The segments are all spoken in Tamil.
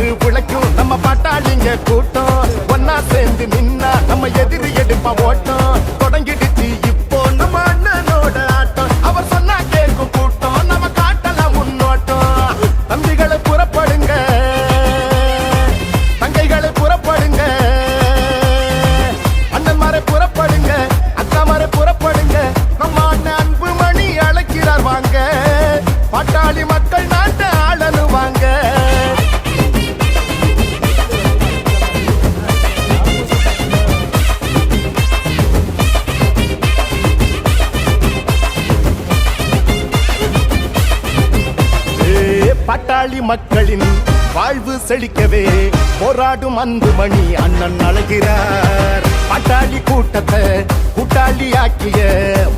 பாடுபட்டு உழைக்கும் நம்ம பாட்டாளிங்க கூட்டம். ஒன்னா சேர்ந்து நின்னா நம்ம எதிரி எடுப்பா ஓட்டம். தொடங்கிடுச்சு இப்போ நம்ம அண்ணனோட ஆட்டம். அவர் சொன்னா கேட்கும் கூட்டம். நம்ம காட்டலாம் முன்னோட்டம். தம்பிகளை புறப்படுங்க. தங்கைகளை புறப்படுங்க. அண்ணன்மாரை புறப்படுங்க. அக்காமாரை புறப்படுங்க. நம்ம அண்ணன் அன்பு மணி அழைக்கிறார் வாங்க. பாட்டாளி மக்கள் நாட்டை ஆளனு வாங்க. பட்டாளி மக்களின் வாழ்வு செழிக்கவே போராடும் அன்பு மணி அண்ணன் அழகிறார். பட்டாளி கூட்டத்தை கூட்டாளி ஆக்கிய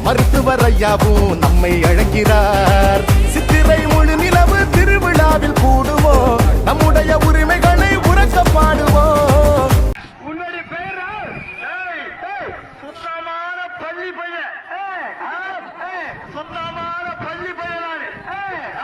மருத்துவர் ஐயாவும் நம்மை அழைக்கிறார். சித்திரை முழு நிலவு திருவிழாவில் கூடுவோம் நம்முடைய உரிமைகளை உறக்க பாடுவோம் சொந்தமான பள்ளி பையன்.